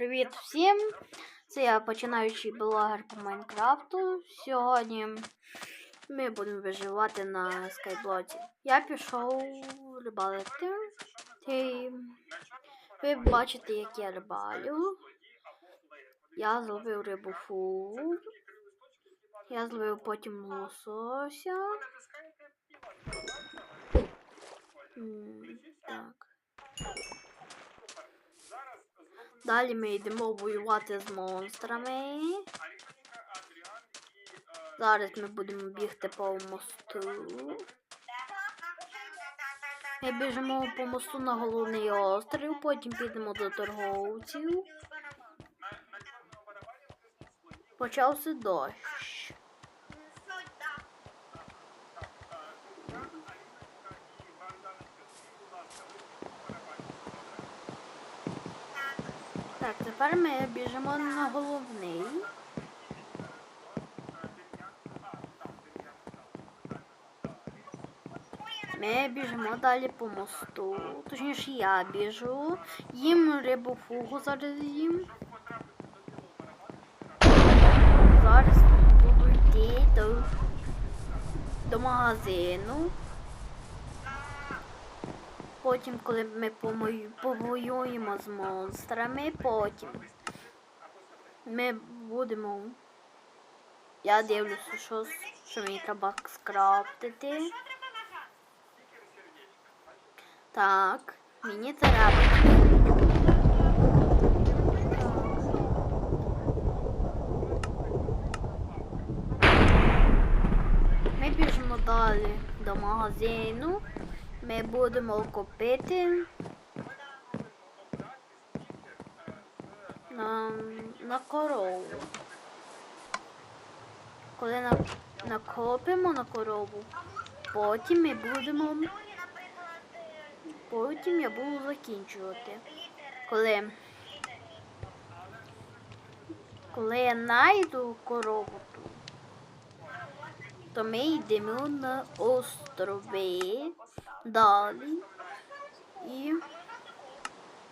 Привіт всім! Це я починаючий блогер по Майнкрафту. Сьогодні ми будемо виживати на скайблоті. Я пішов рибалити. І ви бачите, як я рибалю. Я зловив рибу фу. Я зловив потім лосося. Так. Далі ми йдемо воювати з монстрами. Зараз ми будемо бігти по мосту. Ми біжимо по мосту на головний острів, потім підемо до торговців. Почався дощ. Так, тепер ми біжимо на головний. Ми біжимо далі по мосту. Точніше, я біжу. Їм рибу фугу зараз їм. Зараз буду йти до, до магазину. Потім, коли ми повоюємо з монстрами, потім ми будемо. Я дивлюся, що, що мені треба скрафтити. Так, мені треба. Ми біжимо далі до магазину. Ми будемо купити на, на корову. Коли на, накопимо на корову, потім ми будемо. Потім я буду закінчувати. Коли, коли я знайду корову, то ми йдемо на острови далі і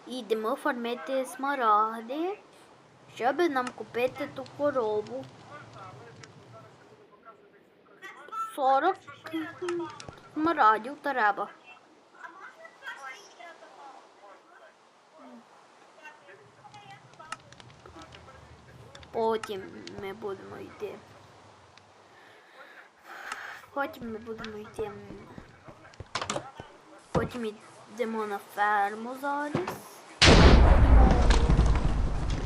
йдемо фармити смарагди, щоб нам купити ту корову. 40 смарагдів треба. Потім ми будемо йти. Потім ми будемо йти. Потім йдемо на ферму зараз.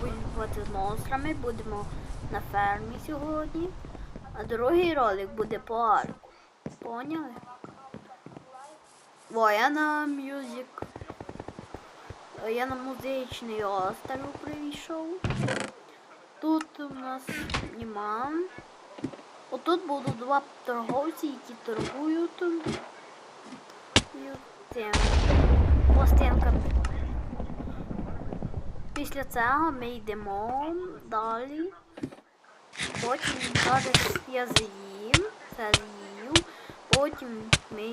Будемо з монстрами, будемо на фермі сьогодні. А другий ролик буде по арку. Поняли? О, я на мюзик. Я на музичний остров прийшов. Тут у нас нема. Отут будуть два торговці, які торгують цим пластинками. Після цього ми йдемо далі. Потім зараз я з'їм, це з'їм. Потім ми.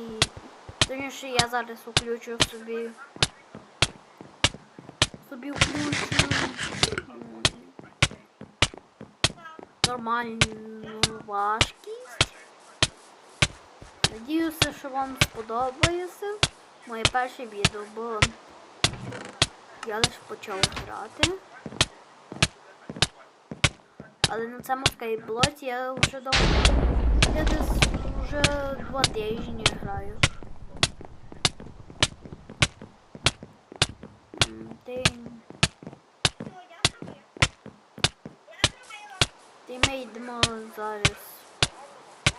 Точніше, я зараз включу собі. Собі включу. Нормальну важкість. Надіюся, що вам сподобається моє перше відео, бо я лише почав грати. Але на цьому скайблоті я вже давно. Я десь вже два тижні граю. Ти... Ми йдемо зараз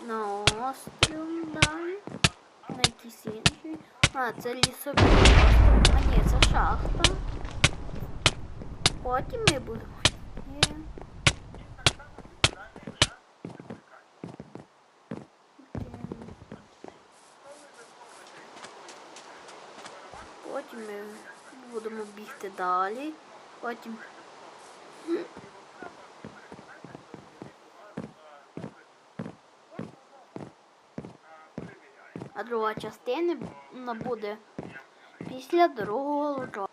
на острів далі. На якийсь інший. А, це лісовий острів. А ні, це шахта. Потім ми будемо. Потім ми будемо бігти далі. Потім. А друга частина буде після другого луча.